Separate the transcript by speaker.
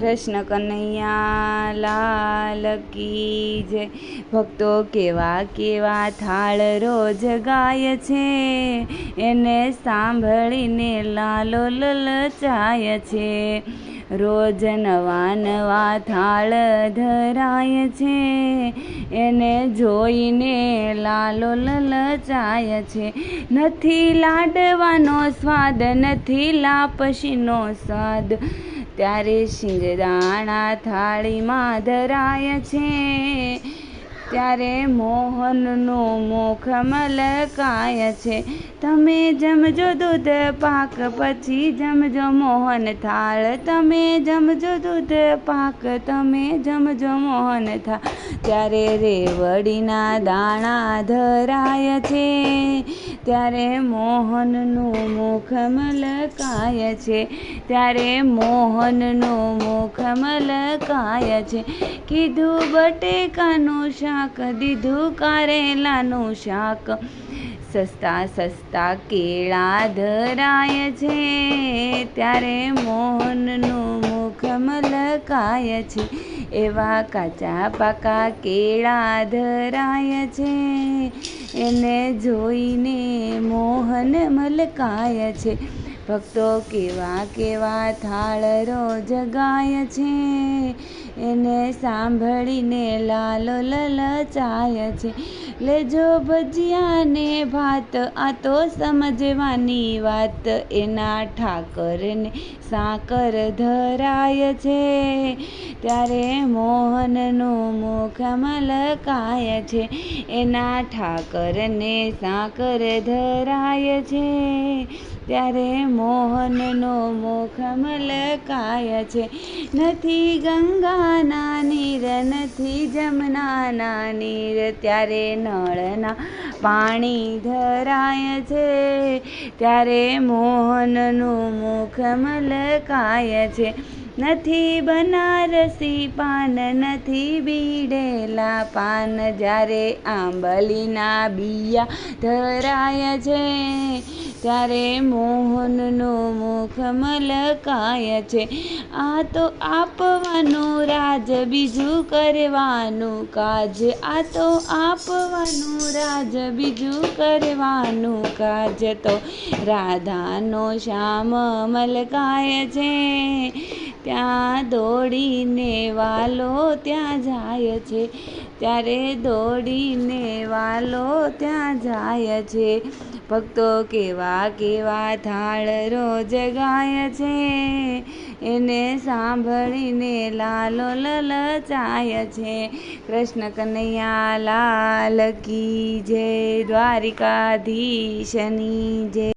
Speaker 1: કૃષ્ણ કનૈયા લાલ કી જય. ભક્તો કેવા કેવા થાળ રોજ ગાય છે. એને સાંભળીને લાલો લલચાય છે. રોજ નવા નવા થાળ ધરાય છે. એને જોઈને લાલો લલચાય છે. નથી લાડવાનો સ્વાદ, નથી લાપસીનો સ્વાદ. ત્યારે શિંગદાણા થાળીમાં ધરાય છે. ત્યારે મોહનનું મુખ મલકાય છે. તમે જમજો દૂધ પાક, પછી જમજો મોહન થાળ. તમે જમજો દૂધ પાક, તમે જમજો મોહન થાળ. ત્યારે રેવડીના દાણા ધરાય છે. ત્યારે મોહનનું મુખ મલકાય છે. ત્યારે મોહનનું મુખ મલકાય છે. કીધું બટેકાનું શાક, દીધું કારેલાનું શાક. સસ્તા સસ્તા કેળા ધરાય છે, ત્યારે મોહનનું મુખ મલકાય છે. એવા કાચા પાકા કેળા ધરાય છે, એને જોઈને મોહન મલકાય છે. ભક્તો કેવા કેવા થાળરો જગાય છે એને સાંભળીને લાલો લલચાય છે. લેજો ભજીયાને ભાત, આ તો સમજવાની વાત. એના ઠાકરને સાકર ધરાય છે. ત્યારે મોહનનું મુખ મલકાય છે. એના ઠાકરને સાકર ધરાય છે. ત્યારે મોહનનો મુખ મલકાય છે. નથી ગંગાના નીર નથી જમનાના નીર ત્યારે નળના પાણી ધરાય છે. ત્યારે મોહનનું મુખ મલકાય છે. નથી બનારસી પાન, નથી બીડેલા પાન. જ્યારે આંબલીના બિયા ધરાય છે, ત્યારે મોહનનું મુખ મલકાય છે. આ તો આપવાનું રાજ, બીજું કરવાનું કાજ. આ તો આપવાનું રાજ, બીજું કરવાનું કાજ. તો રાધાનો શ્યામ મલકાય છે ત્યાં દોડીને વાલો ત્યાં જાય છે. ત્યારે દોડીને વાલો ત્યાં જાય છે. ભક્તો કેવા કેવા થાળ રોજ ગાય છે. એને સાંભળીને લાલો લલચાય છે. કૃષ્ણ કનૈયા લાલ કી જય દ્વારિકાધીશની જય.